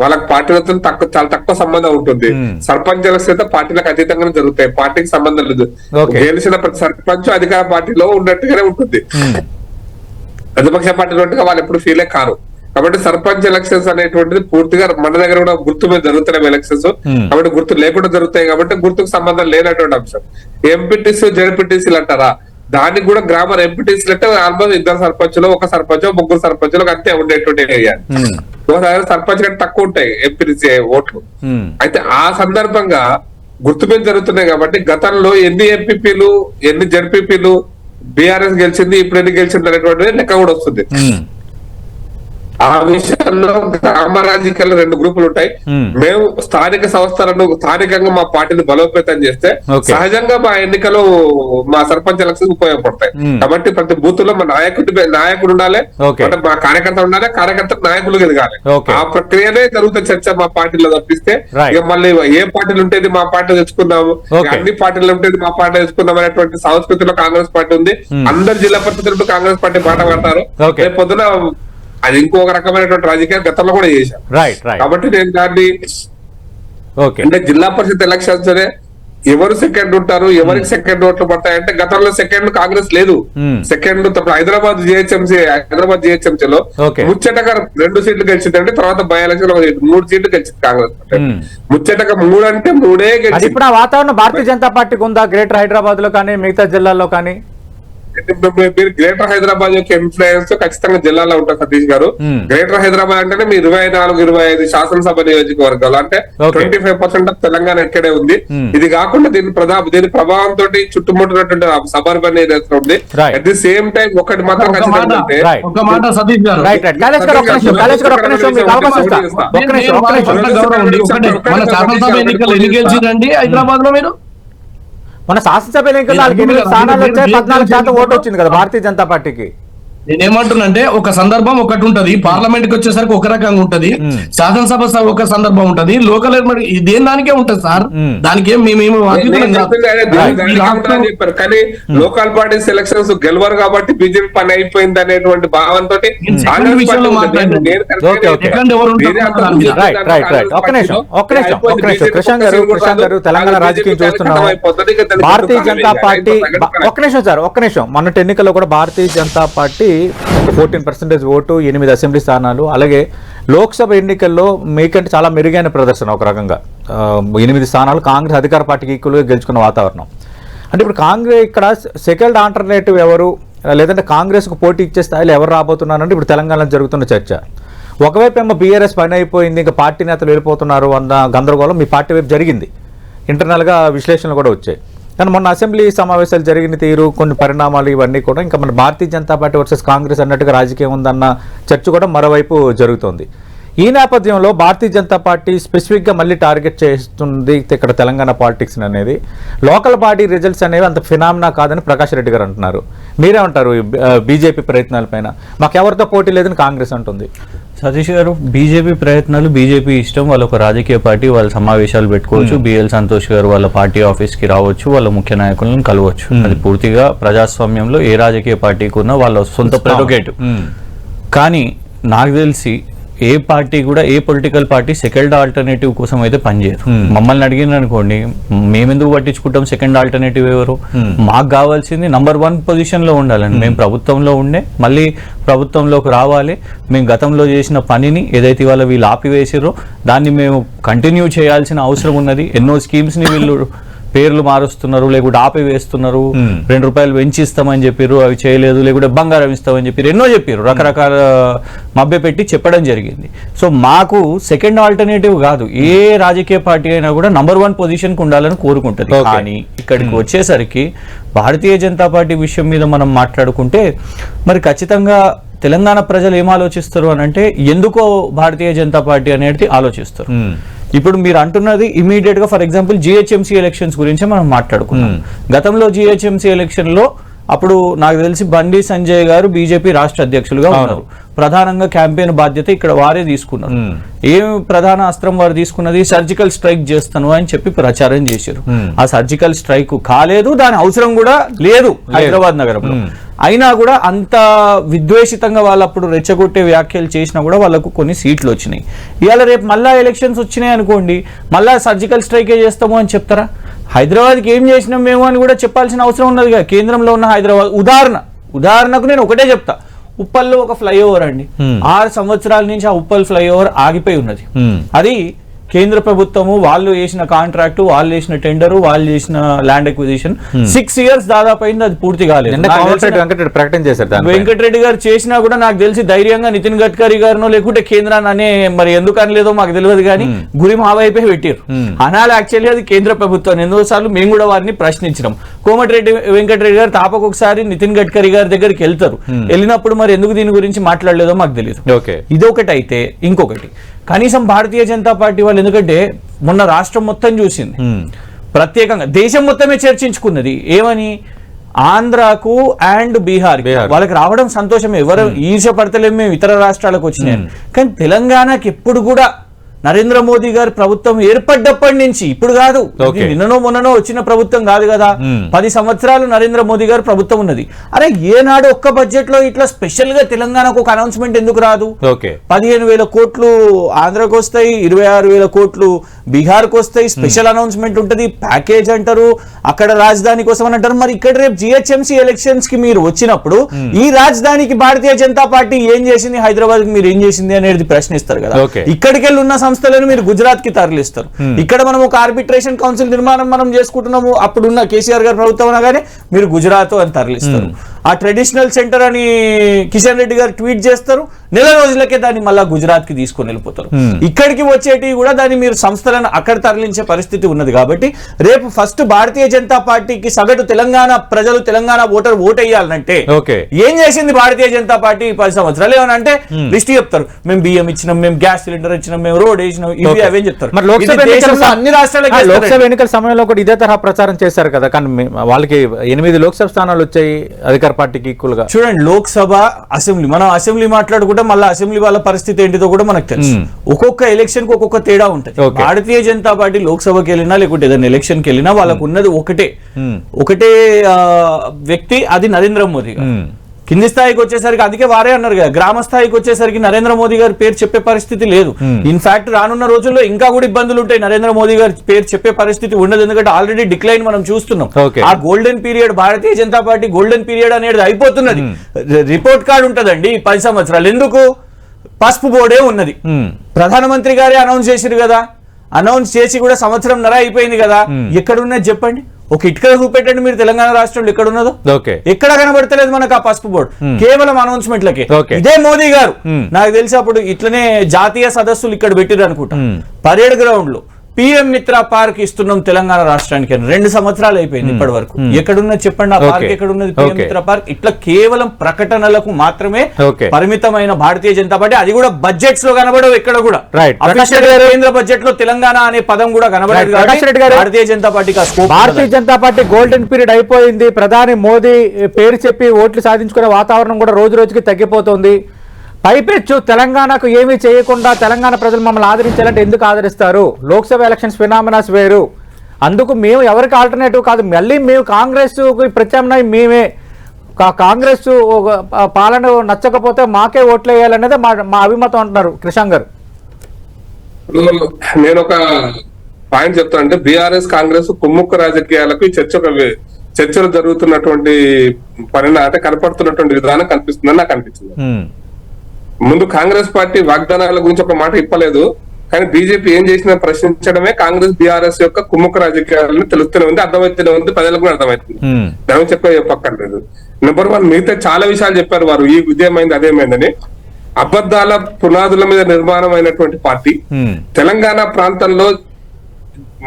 వాళ్ళకి పార్టీలతో తక్కువ చాలా తక్కువ సంబంధం ఉంటుంది. సర్పంచ్ ఎలక్షన్ అయితే పార్టీలకు అతీతంగానే జరుగుతాయి. పార్టీకి సంబంధం లేదు. గెలిచిన ప్రతి సర్పంచ్ అధికార పార్టీలో ఉన్నట్టుగానే ఉంటుంది. ప్రతిపక్ష పార్టీలో వాళ్ళు ఎప్పుడు ఫీలే కారు. కాబట్టి సర్పంచ్ ఎలక్షన్స్ అనేటువంటిది పూర్తిగా మన దగ్గర కూడా గుర్తు మీద జరుగుతున్నాయి ఎలక్షన్స్. కాబట్టి గుర్తు లేకుండా జరుగుతాయి కాబట్టి గుర్తుకు సంబంధం లేనటువంటి అంశం ఎంపీటీసీ జడ్పీటీసీలు అంటారా దానికి కూడా గ్రామ ఎంపీటీసీలు అంటే ఆల్మోస్ట్ ఇద్దరు సర్పంచులు ఒక సర్పంచ్ ముగ్గురు సర్పంచులు అంతే ఉండేటువంటి ఏరియా. ఒకసారి సర్పంచ్ కంటే తక్కువ ఉంటాయి ఎంపీటీసీ ఓట్లు. అయితే ఆ సందర్భంగా గుర్తు మీద జరుగుతున్నాయి కాబట్టి గతంలో ఎన్ని ఎంపీపీలు ఎన్ని జడ్పీపీలు బీఆర్ఎస్ గెలిచింది ఇప్పుడు ఎన్ని గెలిచింది అనేటువంటిది లెక్క కూడా వస్తుంది. ఆ విషయంలో గ్రామ రాజకీయాలు రెండు గ్రూపులు ఉంటాయి. మేము స్థానిక సంస్థలను స్థానికంగా మా పార్టీని బలోపేతం చేస్తే. సహజంగా మా ఎన్నికలు మా సర్పంచ్ ఎలక్షన్ ఉపయోగపడతాయి. కాబట్టి ప్రతి బూత్లో మా నాయకుడి నాయకుడు ఉండాలి. అంటే మా కార్యకర్త ఉండాలి కార్యకర్త నాయకులు ఎదగాలి. ఆ ప్రక్రియనే జరుగుతున్న చర్చ మా పార్టీలో తప్పిస్తే. ఇక మళ్ళీ ఏ పార్టీలు ఉంటేది మా పార్టీ తెచ్చుకున్నాము. అన్ని పార్టీలు ఉంటేది మా పార్టీ తెచ్చుకున్నాం అనేటువంటి సంస్కృతిలో కాంగ్రెస్ పార్టీ ఉంది. అందరు జిల్లా పరిషత్తులు కాంగ్రెస్ పార్టీ పాట పడతారు పొద్దున అది ఇంకొక రకమైనటువంటి రాజకీయాలు గతంలో కూడా చేశారు కాబట్టి నేను దాన్ని ఓకే అంటే జిల్లా పరిషత్ ఎలక్షన్స్ ఎవరు సెకండ్ ఉంటారు ఎవరికి సెకండ్ ఓట్లు పడతాయంటే గతంలో సెకండ్ కాంగ్రెస్ లేదు Hmm. సెకండ్ తప్పుడు హైదరాబాద్ జిహెచ్ఎంసీ హైదరాబాద్ జిహెచ్ఎంసీ లో. ముచ్చటగా రెండు సీట్లు గెలిచింది అంటే తర్వాత బై ఎలక్షన్లో మూడు సీట్లు గెలిచింది కాంగ్రెస్. Hmm. ముచ్చటగా మూడు అంటే మూడే గెలిచింది ఇప్పుడు ఆ వాతావరణం భారతీయ జనతా పార్టీకి ఉందా గ్రేటర్ హైదరాబాద్లో కానీ మిగతా జిల్లాల్లో కానీ మీరు గ్రేటర్ హైదరాబాద్ యొక్క ఇన్ఫ్లుయెన్స్ ఖచ్చితంగా జిల్లాలో ఉంటారు సతీష్ గారు. Hmm. గ్రేటర్ హైదరాబాద్ అంటేనే మీ ఇరవై నాలుగు ఇరవై ఐదు శాసనసభ నియోజకవర్గాలు. అంటే. Twenty five percent of Telangana ఇక్కడే ఉంది. Hmm. ఇది కాకుండా దీని ప్రధా దీని ప్రభావం తోటి చుట్టుముట్టినటువంటి సబర్బన్ ఏరియాస్ ఉంది. అట్ ది సేమ్ టైం ఒకటి మాత్రం ఖచ్చితంగా హైదరాబాద్లో మీరు? మన శాసనసభ ఎన్నికల్లో స్థానాలు వచ్చాయి పద్నాలుగు శాతం ఓటు వచ్చింది కదా భారతీయ జనతా పార్టీకి. నేనేమంటున్నంటే ఒక సందర్భం ఒకటి ఉంటది పార్లమెంట్కి వచ్చేసరికి ఒక రకంగా ఉంటది. శాసనసభ సభ ఒక సందర్భం ఉంటది. లోకల్ దేని దానికే ఉంటది సార్. దానికి ఏం మేమేమి చెప్పారు. కానీ లోకల్ పార్టీస్ ఎలక్షన్స్ గెలవరు కాబట్టి బీజేపీ పని అయిపోయింది అనేటువంటి భావంతో సెకండ్ విషయంలో మాట్లాడండి. Okay, okay. సెకండ్ ఎవరు ఉంటారు దాని మీద? రైట్ రైట్ రైట్ ఒక్క నిమిషం ఒక్క నిమిషం ఒక్క నిమిషం. కృష్ణ గారు కృష్ణ గారు తెలంగాణ రాజకీయం చూస్తున్నాం భారతీయ జనతా పార్టీ ఒక్క నిమిషం సార్ ఒక్క నిమిషం. మొన్నటి ఎన్నికల్లో కూడా Bharatiya Janata party fourteen percentage vote ఎనిమిది అసెంబ్లీ స్థానాలు అలాగే లోక్సభ ఎన్నికల్లో మీకంటే చాలా మెరుగైన ప్రదర్శన ఒక రకంగా. ఎనిమిది స్థానాలు కాంగ్రెస్ అధికార పార్టీకి ఈక్వల్గా గెలుచుకున్న వాతావరణం. అంటే ఇప్పుడు కాంగ్రెస్ ఇక్కడ సెకండ్ ఆల్టర్నేటివ్ ఎవరు లేదంటే కాంగ్రెస్కు పోటీ ఇచ్చే స్థాయిలో ఎవరు రాబోతున్నారంటే ఇప్పుడు తెలంగాణలో జరుగుతున్న చర్చ. ఒకవైపు ఏమో బీఆర్ఎస్ పని అయిపోయింది ఇంకా పార్టీ నేతలు వెళ్ళిపోతున్నారు అన్న గందరగోళం మీ పార్టీ వైపు జరిగింది. ఇంటర్నల్గా విశ్లేషణలు కూడా వచ్చాయి. కానీ మొన్న అసెంబ్లీ సమావేశాలు జరిగిన తీరు కొన్ని పరిణామాలు ఇవన్నీ కూడా ఇంకా మన Bharatiya Janata party versus Congress అన్నట్టుగా రాజకీయం ఉందన్న చర్చ కూడా మరోవైపు జరుగుతోంది. ఈ నేపథ్యంలో భారతీయ జనతా పార్టీ స్పెసిఫిక్గా మళ్ళీ టార్గెట్ చేస్తుంది ఇక్కడ తెలంగాణ పాలిటిక్స్ అనేది. లోకల్ బాడీ రిజల్ట్స్ అనేవి అంత ఫినామినా కాదని ప్రకాష్ రెడ్డి గారు అంటున్నారు. మీరేమంటారు బీజేపీ ప్రయత్నాలపైన? మాకెవరితో పోటీ లేదని కాంగ్రెస్ అంటుంది. సతీష్ గారు బీజేపీ ప్రయత్నాలు బీజేపీ ఇష్టం వాళ్ళ ఒక రాజకీయ పార్టీ వాళ్ళ సమావేశాలు పెట్టుకోవచ్చు. బిఎల్ సంతోష్ గారు వాళ్ళ పార్టీ ఆఫీస్కి రావచ్చు వాళ్ళ ముఖ్య నాయకులను కలవచ్చు. అది పూర్తిగా ప్రజాస్వామ్యంలో ఏ రాజకీయ పార్టీకి ఉన్నా వాళ్ళ సొంత ప్రెరోగేటివ్. కానీ నాకు తెలిసి ఏ పార్టీ కూడా ఏ పొలిటికల్ పార్టీ సెకండ్ ఆల్టర్నేటివ్ కోసం అయితే పనిచేయదు. మమ్మల్ని అడిగిన అనుకోండి మేమెందుకు పట్టించుకుంటాం సెకండ్ ఆల్టర్నేటివ్ ఎవరు? మాకు కావాల్సింది నంబర్ వన్ పొజిషన్లో ఉండాలండి మేము ప్రభుత్వంలో ఉండే మళ్ళీ ప్రభుత్వంలోకి రావాలి. మేము గతంలో చేసిన పనిని ఏదైతే ఇవాళ వీళ్ళు ఆపివేసారో దాన్ని మేము కంటిన్యూ చేయాల్సిన అవసరం ఉన్నది. ఎన్నో స్కీమ్స్ని వీళ్ళు పేర్లు మారుస్తున్నారు లేకుంటే ఆపివేస్తున్నారు రెండు రూపాయలు పెంచిస్తామని చెప్పారు అవి చేయలేదు లేకుంటే బంగారం ఇస్తామని చెప్పారు ఎన్నో చెప్పారు రకరకాల మభ్య పెట్టి చెప్పడం జరిగింది. సో మాకు సెకండ్ ఆల్టర్నేటివ్ కాదు. ఏ రాజకీయ పార్టీ అయినా కూడా నంబర్ వన్ పొజిషన్కు ఉండాలని కోరుకుంటది. కానీ ఇక్కడికి వచ్చేసరికి భారతీయ జనతా పార్టీ విషయం మీద మనం మాట్లాడుకుంటే మరి ఖచ్చితంగా తెలంగాణ ప్రజలు ఏం ఆలోచిస్తారు అని అంటే ఎందుకో భారతీయ జనతా పార్టీ అనేది ఆలోచిస్తారు. ఇప్పుడు మీరు అంటున్నది ఇమీడియట్గా ఫర్ ఎగ్జాంపుల్ జిహెచ్ఎంసీ ఎలక్షన్స్ గురించి మనం మాట్లాడుకున్నాం. గతంలో జిహెచ్ఎంసీ ఎలక్షన్లో అప్పుడు నాకు తెలిసి బండి సంజయ్ గారు బీజేపీ రాష్ట్ర అధ్యక్షులుగా ఉన్నారు. ప్రధానంగా క్యాంపెయిన్ బాధ్యత ఇక్కడ వారే తీసుకున్నారు. ఏం ప్రధాన అస్త్రం వారు తీసుకున్నది? సర్జికల్ స్ట్రైక్ చేస్తాను అని చెప్పి ప్రచారం చేశారు. ఆ సర్జికల్ స్ట్రైక్ కాలేదు దాని అవసరం కూడా లేదు హైదరాబాద్ నగరంలో. అయినా కూడా అంత విద్వేషితంగా వాళ్ళు అప్పుడు రెచ్చగొట్టే వ్యాఖ్యలు చేసినా కూడా వాళ్ళకు కొన్ని సీట్లు వచ్చినాయి. ఇవాళ రేపు మళ్ళా ఎలక్షన్స్ వచ్చినాయి అనుకోండి మళ్ళా సర్జికల్ స్ట్రైకే చేస్తాము అని చెప్తారా? హైదరాబాద్కి ఏం చేసినాం మేము అని కూడా చెప్పాల్సిన అవసరం ఉన్నది కదా కేంద్రంలో ఉన్న హైదరాబాద్ ఉదాహరణ ఉదాహరణకు నేను ఒకటే చెప్తా. ఉప్పల్లో ఒక ఫ్లైఓవర్ అండి. ఆరు సంవత్సరాల నుంచి ఆ ఉప్పల్ ఫ్లైఓవర్ ఆగిపోయి ఉన్నది. అది కేంద్ర ప్రభుత్వము వాళ్ళు చేసిన కాంట్రాక్ట్ వాళ్ళు చేసిన టెండర్ వాళ్ళు చేసిన ల్యాండ్ ఎక్విజిషన్ సిక్స్ ఇయర్స్ దాదాపు అయింది అది పూర్తి కాలేదు. ప్రకటన చేశారు. వెంకటరెడ్డి గారు చేసినా కూడా నాకు తెలిసి ధైర్యంగా నితిన్ గడ్కరీ గారినో లేకుంటే కేంద్రాన్ని అనే మరి ఎందుకు అనలేదో మాకు తెలియదు కానీ గురి మా వైపే పెట్టారు అనాలి యాక్చువల్లీ అది కేంద్ర ప్రభుత్వం. ఎన్నో సార్లు మేము కూడా వారిని ప్రశ్నించినాం. కోమటిరెడ్డి వెంకటరెడ్డి గారు తాపకు ఒకసారి నితిన్ గడ్కరీ గారి దగ్గరికి వెళ్తారు. వెళ్ళినప్పుడు మరి ఎందుకు దీని గురించి మాట్లాడలేదో మాకు తెలియదు. ఓకే. ఇదొకటి అయితే ఇంకొకటి. కనీసం భారతీయ జనతా పార్టీ వాళ్ళు ఎందుకంటే మొన్న రాష్ట్రం మొత్తం చూసింది. ప్రత్యేకంగా దేశం మొత్తమే చర్చించుకున్నది. ఏమని? ఆంధ్రాకు అండ్ బీహార్ బీహార్. వాళ్ళకి రావడం సంతోషమే. ఎవరు ఈర్ష పడతలేము మేము ఇతర రాష్ట్రాలకు వచ్చినాయి కానీ తెలంగాణకి ఎప్పుడు కూడా నరేంద్ర మోదీ గారి ప్రభుత్వం ఏర్పడ్డప్పటి నుంచి ఇప్పుడు కాదు. నిన్ననో మొన్ననో వచ్చిన ప్రభుత్వం కాదు కదా. పది సంవత్సరాలు నరేంద్ర మోదీ గారు ప్రభుత్వం ఉన్నది అరే ఏనాడు ఒక్క బడ్జెట్లో ఇట్లా స్పెషల్గా తెలంగాణకు ఒక అనౌన్స్మెంట్ ఎందుకు రాదు పదిహేను వేల కోట్లు ఆంధ్రాకి వస్తాయి ఇరవై ఆరు వేల కోట్లు బీహార్కి వస్తాయి స్పెషల్ అనౌన్స్మెంట్ ఉంటది ప్యాకేజ్ అంటారు అక్కడ రాజధాని కోసం అని అంటారు. మరి ఇక్కడ రేపు జిహెచ్ఎంసీ ఎలక్షన్స్కి మీరు వచ్చినప్పుడు ఈ రాజధానికి భారతీయ జనతా పార్టీ ఏం చేసింది హైదరాబాద్ మీరు ఏం చేసింది అనేది ప్రశ్నిస్తారు కదా. ఇక్కడికి వెళ్ళి ఉన్న సంస్థలను మీరు గుజరాత్కి తరలిస్తారు ఇక్కడ మనం ఒక ఆర్బిట్రేషన్ కౌన్సిల్ నిర్మాణం మనం చేసుకుంటున్నాము అప్పుడున్న కేసీఆర్ గారి ప్రభుత్వం అనగానే మీరు గుజరాత్ అని తరలిస్తారు. ఆ ట్రెడిషనల్ సెంటర్ అని కిషన్ రెడ్డి గారు ట్వీట్ చేస్తారు నెల రోజులకే దాన్ని మళ్ళా గుజరాత్కి తీసుకొని వెళ్ళిపోతారు. ఇక్కడికి వచ్చేటివి కూడా దాన్ని మీరు సంస్థలను అక్కడ తరలించే పరిస్థితి ఉన్నది కాబట్టి రేపు ఫస్ట్ భారతీయ జనతా పార్టీకి సగటు తెలంగాణ ప్రజలు తెలంగాణ ఓటర్ ఓట్ ఓకే. ఏం చేసింది భారతీయ జనతా పార్టీ పది సంవత్సరాలు? ఏమని అంటే లిస్ట్ చెప్తారు. మేము బియ్యం ఇచ్చినాం మేము గ్యాస్ సిలిండర్ ఇచ్చినాం మేము రోడ్ వేసినాం ఇవి ఓకే. అవేం చెప్తారు. మరి లోక్సభ అన్ని రాష్ట్రాలకి. లోక్సభ ఎన్నికల సమయంలో కూడా ఇదే తరహా ప్రచారం చేశారు కదా. కానీ వాళ్ళకి ఎనిమిది లోక్సభ స్థానాలు వచ్చాయి అధికార పార్టీకి ఈక్వల్గా చూడండి లోక్సభ అసెంబ్లీ మనం అసెంబ్లీ మాట్లాడుకుంటే మళ్ళీ అసెంబ్లీ వాళ్ళ పరిస్థితి ఏంటిదో కూడా మనకు తెలుసు. ఒక్కొక్క ఎలక్షన్కి ఒక్కొక్క తేడా ఉంటుంది. భారతీయ జనతా పార్టీ లోక్సభకి వెళ్ళినా లేకుంటే ఏదైనా ఎలక్షన్కి వెళ్ళినా వాళ్ళకు ఉన్నది ఒకటే. మ్మ్. ఒకటే వ్యక్తి అది నరేంద్ర మోదీ గారు. మ్మ్. కింది స్థాయికి వచ్చేసరికి అందుకే వారే అన్నారు కదా గ్రామ స్థాయికి వచ్చేసరికి నరేంద్ర మోదీ గారి పేరు చెప్పే పరిస్థితి లేదు. ఇన్ఫాక్ట్ రానున్న రోజుల్లో ఇంకా కూడా ఇబ్బందులు ఉంటాయి. నరేంద్ర మోదీ గారి పేరు చెప్పే పరిస్థితి ఉండదు. ఎందుకంటే ఆల్రెడీ డిక్లైన్ మనం చూస్తున్నాం. ఆ golden period Bharatiya Janata party golden period అనేది అయిపోతున్నది. రిపోర్ట్ కార్డు ఉంటదండి పది సంవత్సరాలు. ఎందుకు? పసుపు బోర్డే ఉన్నది. ప్రధానమంత్రి గారే అనౌన్స్ చేసిరు కదా. అనౌన్స్ చేసి కూడా సంవత్సరం నర అయిపోయింది కదా. ఎక్కడున్నది చెప్పండి. ఒక ఇటుక చూపెట్టండి మీరు తెలంగాణ రాష్ట్రంలో ఎక్కడున్నదో. ఓకే. ఎక్కడ కనబడతలేదు మనకు ఆ పసుపు బోర్డు. కేవలం అనౌన్స్మెంట్లకే. Okay. ఇదే మోదీ గారు. Hmm. నాకు తెలిసి అప్పుడు ఇట్లనే జాతీయ సదస్సులు ఇక్కడ పెట్టిరు అనుకుంటా. Hmm. పరేడ్ గ్రౌండ్లో పిఎం మిత్ర పార్క్ ఇస్తున్నాం తెలంగాణ రాష్ట్రానికి రెండు సంవత్సరాలు అయిపోయింది ఇప్పటి వరకు ఎక్కడున్నది చెప్పండి ఆ పార్క్. ఎక్కడున్నది? పిఎం. మిత్ర పార్క్. ఇట్లా కేవలం ప్రకటనలకు మాత్రమే. పరిమితమైన భారతీయ జనతా పార్టీ. అది కూడా బడ్జెట్స్లో కనబడవు ఎక్కడ కూడా. కేంద్ర బడ్జెట్లో తెలంగాణ అనే పదం కూడా కనబడదు Bharatiya Janata scope Bharatiya Janata party golden period అయిపోయింది. ప్రధాని మోదీ పేరు చెప్పి ఓట్లు సాధించుకునే వాతావరణం కూడా రోజు రోజుకి తగ్గిపోతుంది. పైపెచ్చు తెలంగాణకు ఏమీ చేయకుండా తెలంగాణ ప్రజలు మమ్మల్ని ఆదరించాలంటే ఎందుకు ఆదరిస్తారు? లోక్సభ ఎలక్షన్స్ ఫినామినాస్ వేరు. అందుకు మేము ఎవరికి ఆల్టర్నేటివ్ కాదు మళ్ళీ మేము కాంగ్రెస్ ప్రత్యామ్నాయం మేమే. కాంగ్రెస్ పాలన నచ్చకపోతే మాకే ఓట్లు వేయాలనేది మా మా అభిమతం అంటున్నారు కృషాంగ్ గారు నేను ఒక పాయింట్ చెప్తాను అంటే బీఆర్ఎస్ కాంగ్రెస్ కుమ్ముక్క రాజకీయాలకు చర్చ చర్చలు జరుగుతున్నటువంటి పరిణా అంటే కనపడుతున్నటువంటి విధానం కనిపిస్తుందని నాకు అనిపించింది. ముందు కాంగ్రెస్ పార్టీ వాగ్దానాల గురించి ఒక మాట ఇప్పలేదు కానీ బీజేపీ ఏం చేసినా ప్రశ్నించడమే కాంగ్రెస్ బీఆర్ఎస్ యొక్క కుమ్ముక్క రాజకీయాలను తెలుస్తూనే ఉంది అర్థమవుతూనే ఉంది ప్రజలకు కూడా అర్థమవుతుంది. దాని ఎక్కువ చెప్పక్కర్లేదు నెంబర్ వన్ మిగతా చాలా విషయాలు చెప్పారు వారు ఈ ఇదేమైంది అదేమైందని. అబద్ధాల పునాదుల మీద నిర్మాణం అయినటువంటి పార్టీ తెలంగాణ ప్రాంతంలో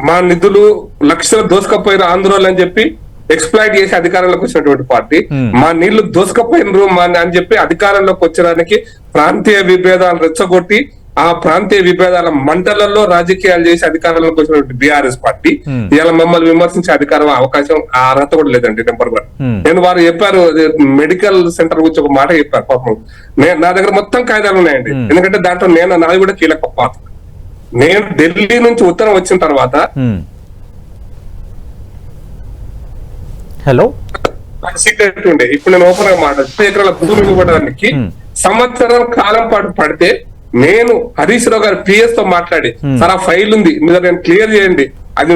మా నిధులు లక్షలు దోసుకపోయిన ఆందోళన అని చెప్పి ఎక్స్ప్లాయిట్ చేసి అధికారంలోకి వచ్చినటువంటి పార్టీ. Hmm. మా నీళ్ళు దోసుకపోయినరు మా అని చెప్పి అధికారంలోకి వచ్చడానికి ప్రాంతీయ విభేదాలు రెచ్చగొట్టి ఆ ప్రాంతీయ విభేదాల మంటలలో రాజకీయాలు చేసి అధికారంలోకి వచ్చినటువంటి బీఆర్ఎస్ పార్టీ Hmm. ఇవాళ మమ్మల్ని విమర్శించే అధికారం అవకాశం ఆ అర్హత కూడా లేదండి నెంబర్ వన్. Hmm. నేను వారు చెప్పారు మెడికల్ సెంటర్ గురించి ఒక మాట చెప్పారు పాపం. నేను నా దగ్గర మొత్తం కాగితాలు ఉన్నాయండి. ఎందుకంటే దాంట్లో నేను నాది కూడా కీలక పాత్ర. నేను ఢిల్లీ నుంచి ఉత్తరం వచ్చిన తర్వాత హలో. సీక్రెట్ ఉండే. ఇప్పుడు నేను ఓపెన్గా మాట ముప్పై ఎకరాల భూమి ఇవ్వడానికి సంవత్సరం కాలం పాటు పడితే నేను హరీష్ రావు గారి పిఎస్తో మాట్లాడి సార్ ఆ ఫైల్ ఉంది. మీద నేను క్లియర్ చేయండి. అది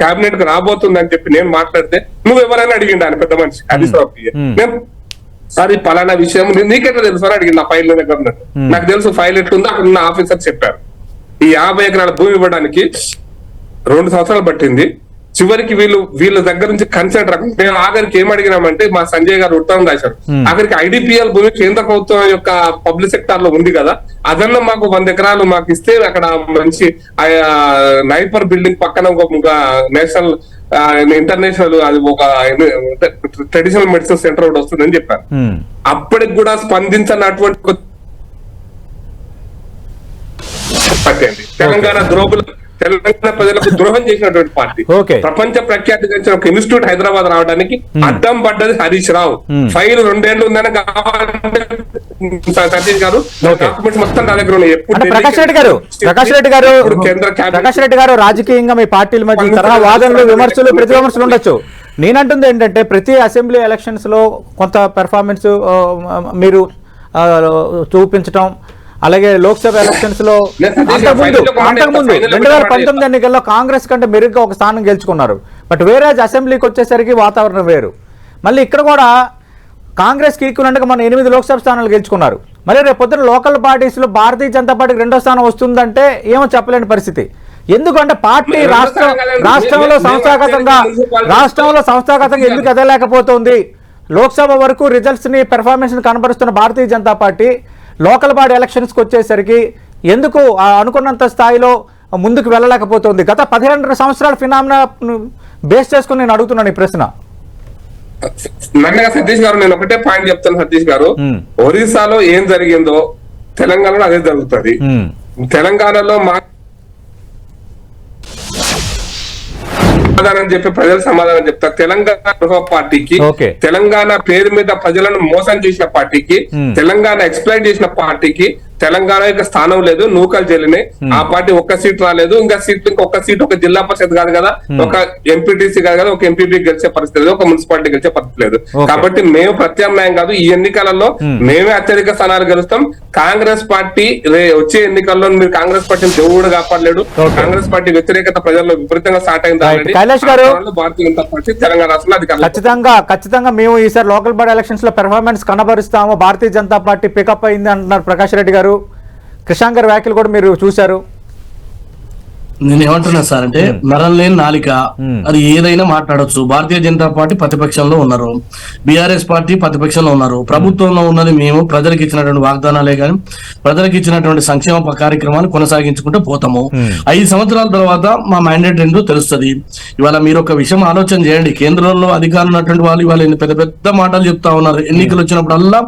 కేబినెట్కు రాబోతుంది అని చెప్పి నేను మాట్లాడితే నువ్వు ఎవరైనా అడిగిండు? ఆయన పెద్ద మనిషి హరీష్ రావు. నేను సార్ ఈ పలానా విషయం నీకెట్లా తెలుసు? సార్ అడిగింది ఫైల్ నా దగ్గర ఉన్నట్టు నాకు తెలుసు ఫైల్ ఎట్లుందో అక్కడ ఉన్న ఆఫీసర్ చెప్పారు. ఈ యాభై ఎకరాల భూమి ఇవ్వడానికి రెండు సంవత్సరాలు పట్టింది. చివరికి వీళ్ళు వీళ్ళ దగ్గర నుంచి కన్సెంట్ రకం మేము ఆఖరికి ఏం అడిగినామంటే మా సంజయ్ గారు ఉత్తరం రాశారు. ఆఖరికి ఐడిపిఎల్ భూమి కేంద్ర ప్రభుత్వం యొక్క పబ్లిక్ సెక్టార్లో ఉంది కదా అదన్నా మాకు వంద ఎకరాలు మాకు ఇస్తే అక్కడ మంచి నైపర్ బిల్డింగ్ పక్కన ఒక నేషనల్ ఇంటర్నేషనల్ అది ఒక ట్రెడిషనల్ మెడిసిన్ సెంటర్ ఒకటి వస్తుందని చెప్పారు. అప్పటికి కూడా స్పందించనటువంటి తెలంగాణ ద్రోహులు తెలంగాణ ప్రజలకు ద్రోహం చేసినటువంటి పార్టీ. ప్రపంచ ప్రఖ్యాతి గంచిన ఒక ఇన్స్టిట్యూట్ హైదరాబాద్ రావడానికి అడ్డం పడ్డది హరీష్ రావు Hmm. ఫైల్ రెండేళ్ళు ఉందని కావాలంటే సతీష్ గారు. డాక్యుమెంట్స్ మొత్తం నా దగ్గర ఉన్నాయి ఎప్పుడు ప్రకాష్ రెడ్డి గారు ప్రకాష్ రెడ్డి గారు కేంద్ర ప్రకాష్ రెడ్డి గారు రాజకీయంగా మీ పార్టీల మధ్య తరహా వాదనలు విమర్శలు ప్రతి విమర్శలు ఉండొచ్చు నేనంటుంది ఏంటంటే ప్రతి అసెంబ్లీ ఎలక్షన్స్లో కొంత పెర్ఫార్మెన్స్ మీరు చూపించటం అలాగే లోక్సభ ఎలక్షన్స్లో అంతకుముందు అంతకుముందు రెండు వేల పంతొమ్మిది ఎన్నికల్లో కాంగ్రెస్ కంటే మెరుగ్గా ఒక స్థానం గెలుచుకున్నారు. బట్ వేరే అసెంబ్లీకి వచ్చేసరికి వాతావరణం వేరు. మళ్ళీ ఇక్కడ కూడా కాంగ్రెస్కి ఈక్వలంట్గా మన ఎనిమిది లోక్సభ స్థానాలు గెలుచుకున్నారు. మరి రేపు పొద్దున లోకల్ పార్టీస్లో భారతీయ జనతా పార్టీకి రెండో స్థానం వస్తుందంటే ఏమో చెప్పలేని పరిస్థితి. ఎందుకంటే పార్టీ రాష్ట్రం. రాష్ట్రంలో సంస్థాగతంగా రాష్ట్రంలో సంస్థాగతంగా ఎందుకు ఎదలేకపోతుంది లోక్సభ వరకు రిజల్ట్స్ని పెర్ఫార్మెన్స్ని కనబరుస్తున్న Bharatiya Janata party local body ఎలక్షన్స్కి వచ్చేసరికి ఎందుకు అనుకున్నంత స్థాయిలో ముందుకు వెళ్ళలేకపోతుంది? గత పదిహేను సంవత్సరాల ఫినామినా బేస్ చేసుకుని నేను అడుగుతున్నాను ఈ ప్రశ్న. నన్నగా సతీష్ గారు నేను ఒకటే పాయింట్ చెప్తాను సతీష్ గారు. ఒరిస్సాలో ఏం జరిగిందో తెలంగాణలో అదే జరుగుతుంది. తెలంగాణలో మా సమాధానం చెప్పి ప్రజలు సమాధానం చెప్తారు తెలంగాణ గృహ పార్టీకి. తెలంగాణ పేరు మీద ప్రజలను మోసం చేసిన పార్టీకి. తెలంగాణ ఎక్స్ప్లైన్ చేసిన పార్టీకి తెలంగాణ యొక్క స్థానం లేదు నూకలు చెల్లినాయి ఆ పార్టీ ఒక్క సీట్ రాలేదు ఇంకా సీట్ ఇంకొక సీట్ ఒక జిల్లా పరిషత్ కాదు కదా. ఒక ఎంపీటీసీ కాదు కదా ఒక ఎంపీపీ గెలిచే పరిస్థితి లేదు ఒక మున్సిపాలిటీ గెలిచే పరిస్థితి లేదు. కాబట్టి మేము ప్రత్యామ్నాయం కాదు ఈ ఎన్నికలలో మేమే అత్యధిక స్థానాలు గెలుస్తాం. కాంగ్రెస్ పార్టీ వచ్చే ఎన్నికల్లో మీరు కాంగ్రెస్ పార్టీని దేవుడు కాపాడలేడు. కాంగ్రెస్ పార్టీ వ్యతిరేకత ప్రజల్లో విపరీతంగా స్టార్ట్ అయింది. కైలాష్ గారు. భారతీయ జనతా పార్టీ తెలంగాణ రాష్ట్రంలో అధికారంలో ఖచ్చితంగా ఖచ్చితంగా మేము ఈసారి లోకల్ బాడీ ఎలక్షన్స్లో పెర్ఫార్మెన్స్ కనబరుస్తాము. భారతీయ జనతా పార్టీ పికప్ అయింది అంటున్నారు ప్రకాష్ రెడ్డి గారు. కృష్ణాంగర్ వ్యాఖ్యలు కూడా మీరు చూశారు. నేను ఏమంటున్నా సార్ అంటే నరం లేని నాలిక. అది ఏదైనా మాట్లాడొచ్చు. భారతీయ జనతా పార్టీ ప్రతిపక్షంలో ఉన్నారు. బీఆర్ఎస్ పార్టీ ప్రతిపక్షంలో ఉన్నారు. ప్రభుత్వంలో ఉన్నది మేము ప్రజలకు ఇచ్చినటువంటి వాగ్దానాలే కానీ ప్రజలకు ఇచ్చినటువంటి సంక్షేమ కార్యక్రమాన్ని కొనసాగించుకుంటూ పోతాము. ఐదు సంవత్సరాల తర్వాత మా మ్యాండేట్ ఏంటో తెలుస్తుంది. ఇవాళ మీరు ఒక విషయం ఆలోచన చేయండి. కేంద్రంలో అధికారులు ఉన్నటువంటి వాళ్ళు ఇవాళ ఎన్ని పెద్ద పెద్ద మాటలు చెప్తా ఉన్నారు. ఎన్నికలు వచ్చినప్పుడల్లా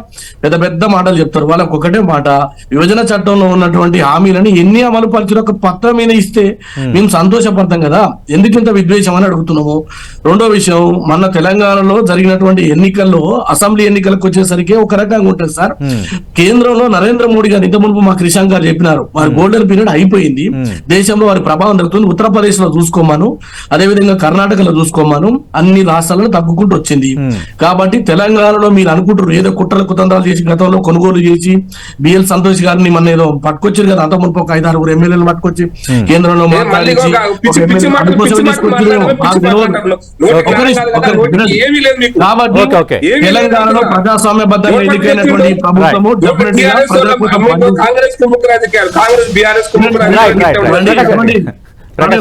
పెద్ద పెద్ద మాటలు చెప్తారు. వాళ్ళకి ఒకటే మాట. విభజన చట్టంలో ఉన్నటువంటి హామీలను ఎన్ని అమలు పరిచిన ఒక పత్రం మీద ఇస్తే మేము సంతోషపడతాం కదా. ఎందుకు ఇంత విద్వేషం అని అడుగుతున్నాము రెండో విషయం మన తెలంగాణలో జరిగినటువంటి ఎన్నికల్లో అసెంబ్లీ ఎన్నికలకు వచ్చేసరికి ఒక రకంగా ఉంటుంది సార్. కేంద్రంలో నరేంద్ర మోడీ గారు ఇంత మునుపు మా క్రిషాంక్ గారు చెప్పినారు. వారి గోల్డెన్ పీరియడ్ అయిపోయింది. దేశంలో వారి ప్రభావం జరుగుతుంది. ఉత్తరప్రదేశ్లో చూసుకోమాను. అదే విధంగా కర్ణాటకలో చూసుకోమాను. అన్ని రాష్ట్రాలను తగ్గుకుంటూ వచ్చింది. కాబట్టి తెలంగాణలో మీరు అనుకుంటారు ఏదో కుట్రలు కుతంత్రాలు చేసి గతంలో కొనుగోలు చేసి బిఎల్ సంతోష్ గారిని మన ఏదో పట్టుకొచ్చారు కదా అంత మునుపు ఒక ఐదు ఆరుగురు ఎమ్మెల్యేలు పట్టుకొచ్చి కేంద్రంలో ఏ మళ్ళీ మాట్లాడించి ఒక పిచ్చి ఒక పిచ్చి ఎమ్మెల్యే మాటలు, పిచ్చి అందుకోసం మాటలు తీసుకొచ్చి మాట్లాడడం, నాకు పిచ్చి తెలియదు. మాటలు. నోటికి ఒక రాదు నిమిషం, కదా, ఒక నోటికి నిమిషం. ఏమీ లేదు మీకు. కాబట్టి ఓకే, ఓకే. ఏమీ లేదు తెలంగాణలో అంటున్నా. ప్రజాస్వామ్యబద్ధంగా నోటికి ఎన్నికైనటువంటి చెప్పిండు. ప్రభుత్వము Right. డెఫినెట్ గా TRS ప్రజల వాళ్ళ కోసం అమ్మ పనిచేస్తుంది. కాంగ్రెస్ కుమ్ముఖ రాజకీయాలు Congress BRS కుమ్ముఖ Right, right, right. రాజకీయాలు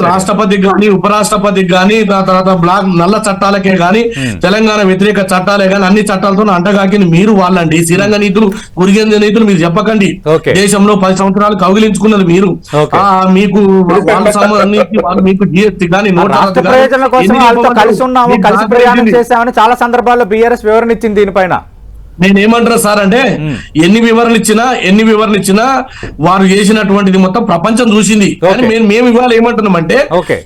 రాష్ట్రపతికి గాని ఉపరాష్ట్రపతికి గాని దాని తర్వాత బ్లాక్ నల్ల చట్టాలకే గాని తెలంగాణ వ్యతిరేక చట్టాలే గాని అన్ని చట్టాలతో అంటగాకిని మీరు వాళ్ళండి స్థిరంగా నీతులు గురిగేంద్ర నీతులు మీరు చెప్పకండి. దేశంలో పది సంవత్సరాలు కౌగిలించుకున్నది మీరు మీకు మీకు జిఎస్టీ కానీ ప్రయోజనాల కోసం? కలిసి ఉన్నాము కలిసి ప్రయాణం ఏంటి? చేశామని చాలా సందర్భాల్లో బీఆర్ఎస్ వివరణ ఇచ్చింది దీనిపైన నేను ఏమంటారు సార్ అంటే ఎన్ని వివరణలు ఇచ్చినా ఎన్ని వివరణలు ఇచ్చినా వారు చేసినటువంటిది మొత్తం ప్రపంచం చూసింది కానీ. మేము మేము ఇవాళ ఏమంటున్నామంటే.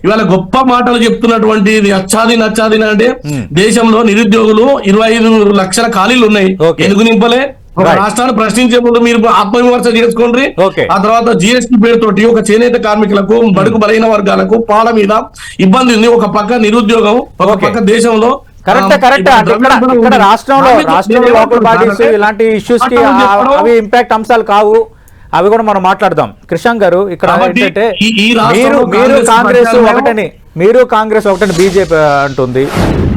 ఇవాళ గొప్ప మాటలు చెప్తున్నటువంటి ఇది అచ్చాదిన అచ్చాదిన అంటే దేశంలో నిరుద్యోగులు ఇరవై ఐదు లక్షల ఖాళీలు ఉన్నాయి. ఎందుకు నింపలే. రాష్ట్రాన్ని ప్రశ్నించే ముందు మీరు ఆత్మవిమర్శ చేసుకోండి. ఆ తర్వాత జిఎస్టీ పేరుతోటి ఒక చేనేత కార్మికులకు బడుగు బలైన వర్గాలకు పాల మీద ఇబ్బంది ఉంది ఒక పక్క నిరుద్యోగం ఒక. పక్క దేశంలో కరెక్ట్ కరెక్ట్. అంటే ఇక్కడ. రాష్ట్రంలో రాష్ట్రంలో లోకల్ బాడీస్ ఇలాంటి ఇష్యూస్కి అవి ఇంపాక్ట్ అంశాలు కావు. అవి కూడా మనం మాట్లాడదాం. కృష్ణాంక్ గారు ఇక్కడ ఏంటంటే మీరు మీరు కాంగ్రెస్ ఒకటని మీరు కాంగ్రెస్ ఒకటని బీజేపీ అంటుంది.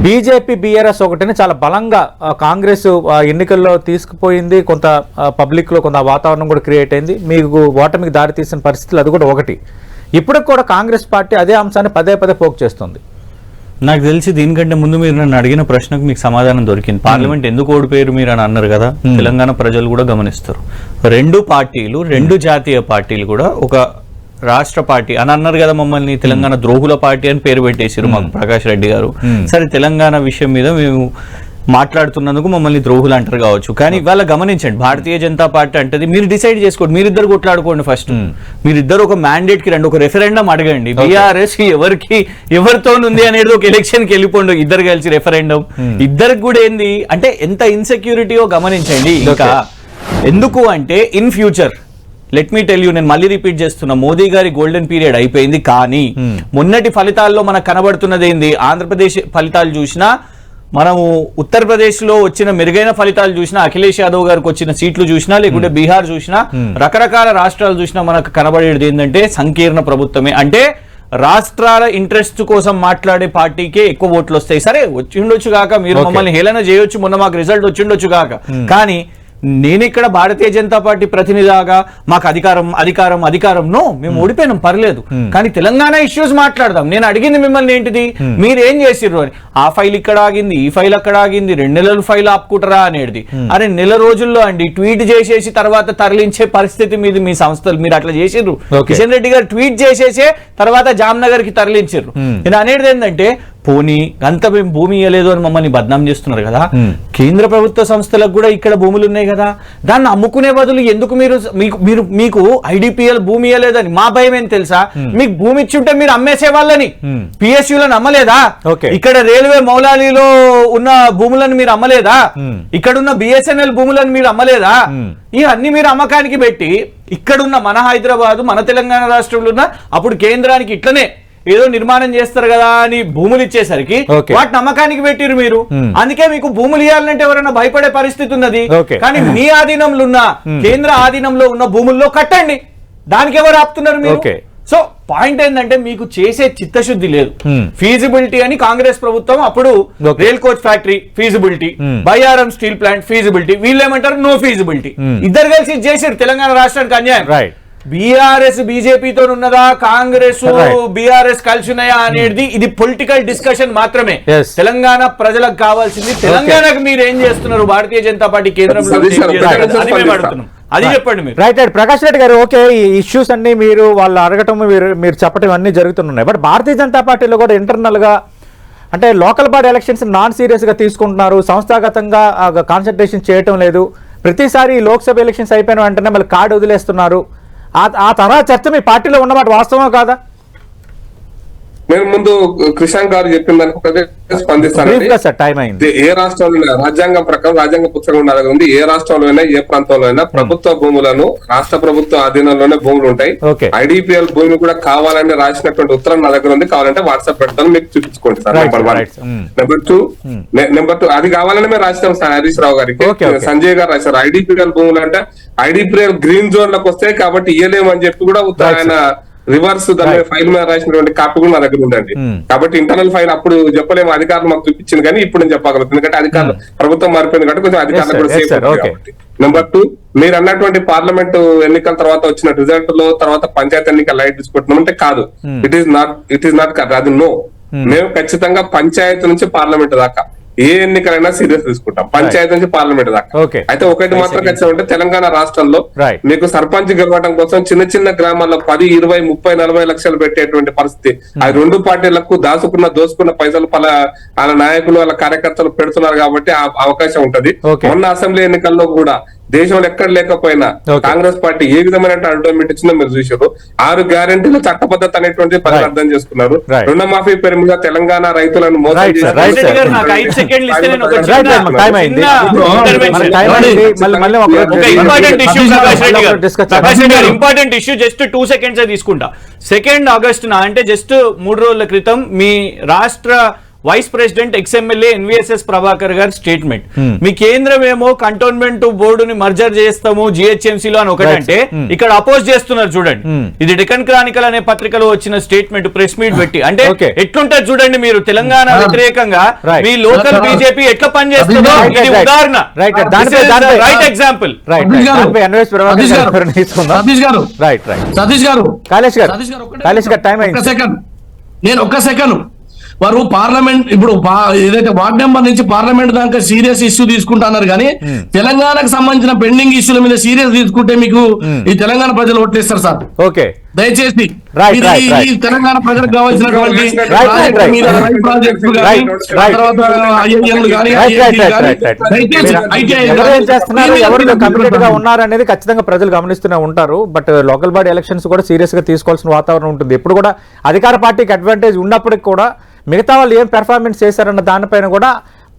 బీజేపీ బీఆర్ఎస్ ఒకటిని చాలా బలంగా కాంగ్రెస్ ఎన్నికల్లో తీసుకుపోయింది. కొంత ఆ, పబ్లిక్లో కొంత వాతావరణం కూడా క్రియేట్ అయింది. మీకు ఓటమికి దారి తీసిన పరిస్థితులు అది కూడా ఒకటి. ఇప్పటికి కూడా కాంగ్రెస్ పార్టీ అదే అంశాన్ని పదే పదే పోక్ చేస్తుంది. నాకు తెలిసి దీనికంటే ముందు మీరు నన్ను అడిగిన ప్రశ్నకు మీకు సమాధానం దొరికింది. పార్లమెంట్ ఎందుకు ఓడిపోయారు మీరు అని అన్నారు కదా? తెలంగాణ ప్రజలు కూడా గమనిస్తారు. రెండు పార్టీలు రెండు జాతీయ పార్టీలు కూడా ఒక రాష్ట్ర పార్టీ అని అన్నారు కదా మమ్మల్ని. తెలంగాణ ద్రోహుల పార్టీ అని పేరు పెట్టేసారు మాకు ప్రకాష్ రెడ్డి గారు. సరే తెలంగాణ విషయం మీద మేము మాట్లాడుతున్నందుకు మమ్మల్ని ద్రోహులు అంటారు కావచ్చు. కానీ ఇవాళ గమనించండి భారతీయ జనతా పార్టీ అంటది. మీరు డిసైడ్ చేసుకోండి మీరిద్దరు కొట్లాడుకోండి ఫస్ట్ మీరిద్దరు ఒక మ్యాండేట్కి రండి ఒక రెఫరెండం అడగండి. బీఆర్ఎస్ ఎవరికి ఎవరితో ఉంది అనేది ఒక ఎలక్షన్కి వెళ్ళిపోండి ఇద్దరు కలిసి రెఫరెండం ఇద్దరికి కూడా ఏంది? అంటే ఎంత ఇన్సెక్యూరిటీయో గమనించండి. ఇంకా ఎందుకు అంటే in future let me tell you నేను మళ్ళీ రిపీట్ చేస్తున్నా మోదీ గారి గోల్డెన్ పీరియడ్ అయిపోయింది కానీ మొన్నటి ఫలితాల్లో మనకు కనబడుతున్నది ఏంది? ఆంధ్రప్రదేశ్ ఫలితాలు చూసినా మనము ఉత్తరప్రదేశ్లో వచ్చిన మెరుగైన ఫలితాలు చూసినా అఖిలేష్ యాదవ్ గారికి వచ్చిన సీట్లు చూసినా లేకుంటే బీహార్ చూసినా రకరకాల రాష్ట్రాలు చూసినా మనకు కనబడేది ఏంటంటే సంకీర్ణ ప్రభుత్వమే. అంటే రాష్ట్రాల ఇంట్రెస్ట్ కోసం మాట్లాడే పార్టీకే ఎక్కువ ఓట్లు వస్తాయి. సరే వచ్చిండొచ్చు కాక మీరు. మమ్మల్ని హేళన చేయొచ్చు మొన్న మాకు రిజల్ట్ వచ్చిండొచ్చు కాక. కానీ నేను ఇక్కడ భారతీయ జనతా పార్టీ ప్రతినిధిగా మాకు అధికారం అధికారం అధికారం నో మేము ఓడిపోయినాం పర్లేదు. కానీ తెలంగాణ ఇష్యూస్ మాట్లాడదాం. నేను అడిగింది మిమ్మల్ని ఏంటిది? మీరు ఏం చేసిర్రు అని. ఆ ఫైల్ ఇక్కడ ఆగింది ఈ ఫైల్ అక్కడ ఆగింది రెండు నెలలు ఫైల్ ఆపుకుంటారా అనేది అరే నెల రోజుల్లో అండి ట్వీట్ చేసేసి తర్వాత తరలించే పరిస్థితి మీది మీ సంస్థలు మీరు అట్లా చేసిర్రు. కిషన్ రెడ్డి గారు ట్వీట్ చేసేసే తర్వాత జామ్నగర్కి తరలించారు నేను అనేది ఏంటంటే పోనీ అంత మేము భూమి ఇవ్వలేదు అని మమ్మల్ని బద్నాం చేస్తున్నారు కదా. కేంద్ర ప్రభుత్వ సంస్థలకు కూడా ఇక్కడ భూములు ఉన్నాయి కదా. దాన్ని అమ్ముకునే బదులు ఎందుకు మీరు మీకు మీరు మీకు ఐడిపిఎల్ భూమి ఇవ్వలేదని మా భయం ఏం తెలుసా? మీకు భూమి ఇచ్చుంటే మీరు అమ్మేసే వాళ్ళని. పిఎస్యులను అమ్మలేదా. ఇక్కడ రైల్వే మౌలాలీలో ఉన్న భూములను మీరు అమ్మలేదా? ఇక్కడ ఉన్న బిఎస్ఎన్ఎల్ భూములను మీరు అమ్మలేదా? ఇవన్నీ మీరు అమ్మకానికి పెట్టి ఇక్కడున్న మన హైదరాబాద్ మన తెలంగాణ రాష్ట్రంలో ఉన్న అప్పుడు కేంద్రానికి ఇట్లనే ఏదో నిర్మాణం చేస్తారు కదా అని భూములు ఇచ్చేసరికి Okay. వాటిని అమ్మకానికి పెట్టిరు మీరు అందుకే మీకు భూములు ఇవ్వాలంటే ఎవరైనా భయపడే పరిస్థితి ఉన్నది. కానీ మీ ఆధీనంలో ఉన్న కేంద్ర ఆధీనంలో ఉన్న భూముల్లో కట్టండి దానికి ఎవరు ఆపుతున్నారు మీరు. సో పాయింట్ ఏంటంటే మీకు చేసే చిత్తశుద్ధి లేదు Hmm. ఫీజిబిలిటీ అని కాంగ్రెస్ ప్రభుత్వం అప్పుడు. Rail coach factory feasibility Hmm. Bayyaram steel plant feasibility వీళ్ళు ఏమంటారు నో ఫీజిబిలిటీ Hmm. ఇద్దరు కలిసి చేశారు తెలంగాణ రాష్ట్రానికి అన్యాయం. బీఆర్ఎస్ బీజేపీతో ఉన్నదా కాంగ్రెస్. బీఆర్ఎస్ కలిసి ఉన్నాయా అనేది ఇది పొలిటికల్ డిస్కషన్ మాత్రమే. తెలంగాణ ప్రజలకు కావాల్సింది. తెలంగాణకు మీరు ఏం చేస్తున్నారు? భారతీయ జనతా పార్టీ కేంద్రంలో అది చెప్పండి మీరు. రైట్ రైట్ ప్రకాష్ రెడ్డి గారు ఓకే ఈ ఇష్యూస్ అన్ని మీరు వాళ్ళు అడగటం మీరు మీరు చెప్పటం అన్ని జరుగుతున్నాయి. బట్ భారతీయ జనతా పార్టీలో కూడా ఇంటర్నల్గా అంటే లోకల్ బాడీ ఎలక్షన్స్ నాన్ సీరియస్గా తీసుకుంటున్నారు. సంస్థాగతంగా కాన్సన్ట్రేషన్ చేయటం లేదు. ప్రతిసారి లోక్సభ ఎలక్షన్స్ అయిపోయిన వెంటనే మళ్ళీ కార్డు వదిలేస్తున్నారు. ఆ ఆ తరహా చర్చ మీ పార్టీలో ఉన్నమాట వాస్తవం కాదా? నేను ముందు కృషాంక్ గారు చెప్పిన దానికి ఇది ఏ రాష్ట్రంలో రాజ్యాంగం ప్రకారం రాజ్యాంగ పుస్తకం ఉండాలి ఉంది. ఏ రాష్ట్రంలో అయినా ఏ ప్రాంతంలో అయినా ప్రభుత్వ భూములను రాష్ట్ర ప్రభుత్వ ఆధీనంలోనే భూములు ఉంటాయి. ఐడిపిఎల్ భూమి కూడా కావాలని రాసినటువంటి ఉత్తరం నా దగ్గర ఉంది. కావాలంటే వాట్సాప్ పెడతాను మీకు చూపించుకోండి sir number one. Number two number two అది కావాలని మేము రాసినాం సార్ హరీష్ రావు గారికి. సంజయ్ గారు రాశారు. ఐడిపిఎల్ భూములు అంటే ఐడిపిఎల్ గ్రీన్ జోన్లకు వస్తాయి కాబట్టి ఇయ్యలేమని చెప్పి కూడా ఆయన రివర్స్ దాని. ఫైల్ మీద రాసినటువంటి కాపీ కూడా నా దగ్గర ఉందండి. Hmm. కాబట్టి ఇంటర్నల్ ఫైల్ అప్పుడు చెప్పలేము అధికారులు మాకు చూపించింది కానీ ఇప్పుడు నేను చెప్పగలుగుతాను. ఎందుకంటే అధికారులు ప్రభుత్వం మారిపోయింది కాబట్టి కొంచెం అధికారులు కూడా సేఫ్. నెంబర్ టూ మీరు అన్నటువంటి పార్లమెంట్ ఎన్నికల తర్వాత వచ్చిన రిజల్ట్లో తర్వాత పంచాయతీ ఎన్నికల లైట్ తీసుకుంటున్నాం అంటే కాదు. It is not it is not అది నో మేము ఖచ్చితంగా పంచాయతీ నుంచి పార్లమెంట్ దాకా ఏ ఎన్నికలైనా సీరియస్ తీసుకుంటాం. పంచాయతీ నుంచి పార్లమెంట్ దాకా. అయితే ఒకటి మాత్రం ఖచ్చితంగా ఉంటే తెలంగాణ రాష్ట్రంలో. మీకు సర్పంచ్ గెలవడం కోసం చిన్న చిన్న గ్రామాల్లో పది ఇరవై ముప్పై నలభై లక్షలు పెట్టేటువంటి పరిస్థితి. అది రెండు పార్టీలకు దాచుకున్న దోసుకున్న పైసలు పల వాళ్ళ నాయకులు వాళ్ళ కార్యకర్తలు పెడుతున్నారు కాబట్టి ఆ అవకాశం ఉంటది. మొన్న అసెంబ్లీ ఎన్నికల్లో కూడా దేశంలో ఎక్కడ లేకపోయినా. కాంగ్రెస్ పార్టీ ఏ విధమైన అడ్వర్టైజ్మెంట్ ఇచ్చిందో మీరు చూసారు ఆరు గ్యారెంటీలు చట్టబద్ధత అనేటువంటి Right. అర్థం చేసుకున్నారు. రుణమాఫీ పేరు మీద తెలంగాణ రైతులను మోసం important issue just two seconds తీసుకుంటా సెకండ్ ఆగస్ట్ నా అంటే జస్ట్ మూడు రోజుల క్రితం మీ రాష్ట్ర vice president ex MLA NVSS Prabhakar గారి స్టేట్మెంట్ Hmm. మీ కేంద్రం ఏమో కంటోన్మెంట్ బోర్డుని మర్జర్ చేస్తాము GHMC లో అని ఒకటంటే. Hmm. ఇక్కడ అపోజ్ చేస్తున్నారు చూడండి. Hmm. ఇది డెకన్ క్రానికల్ అనే పత్రికలో వచ్చిన స్టేట్మెంట్ ప్రెస్ మీట్ పెట్టి. అంటే. ఎట్లుంటది చూడండి మీరు తెలంగాణ. వ్యతిరేకంగా. మీ లోకల్. బీజేపీ ఎట్లా పనిచేస్తుందో ఇది. ఉదాహరణ. రైట్ ఎగ్జాంపుల్ రైట్ సతీష్ గారు. రైట్ రైట్ సతీష్ గారు. కైలాష్ గారు. సతీష్ గారు ఒక్కటే కైలాష్ గారు టైం ఒక్క అయింది. సెకండ్ నేను ఒక్క సెకండ్ వారు పార్లమెంట్ ఇప్పుడు ఏదైతే వార్డ్ నెంబర్ నుంచి పార్లమెంట్ దాకా సీరియస్ ఇష్యూ తీసుకుంటున్నారు కానీ తెలంగాణకు సంబంధించిన పెండింగ్ ఇష్యూల మీద సీరియస్ తీసుకుంటే మీకు ఈ తెలంగాణ ప్రజలు ఓట్లేస్తారు సార్. ఓకే. దయచేసి. తెలంగాణ ప్రజలకు కావాల్సినటువంటి Right, right, ప్రాజెక్టుల right. మీద రైట్ ప్రాజెక్టులు కానీ Right, right. తర్వాత ఐఎంలు కానీ రైట్ రైట్ IIT రైట్ కానీ రైట్ రైట్ దయచేసి ITI ఎవరు ఏం చేస్తున్నారు? కానీ ఎవరు మీరు కమిటెడ్గా మీరు ఉన్నారు అనేది ఖచ్చితంగా ప్రజలు గమనిస్తూనే ఉంటారు. బట్ లోకల్ బాడీ ఎలక్షన్స్ కూడా సీరియస్గా తీసుకోవాల్సిన వాతావరణం ఉంటుంది. ఎప్పుడు కూడా అధికార పార్టీకి అడ్వాంటేజ్ ఉన్నప్పటికీ కూడా మిగతా వాళ్ళు ఏం పెర్ఫార్మెన్స్ చేశారన్న దానిపైన కూడా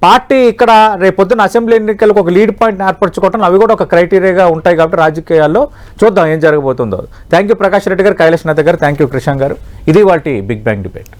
పార్టీ ఇక్కడ రేపొద్దున అసెంబ్లీ ఎన్నికలకు ఒక లీడ్ పాయింట్ ఏర్పరచుకోవటం అవి కూడా ఒక క్రైటీరియాగా ఉంటాయి కాబట్టి రాజకీయాల్లో చూద్దాం ఏం జరగబోతుందో. థ్యాంక్ యూ ప్రకాష్ రెడ్డి గారు కైలాష్ నాథ్ గారు థ్యాంక్ యూ కృష్ణ గారు. ఇది వాటి బిగ్ బ్యాంగ్ డిబేట్.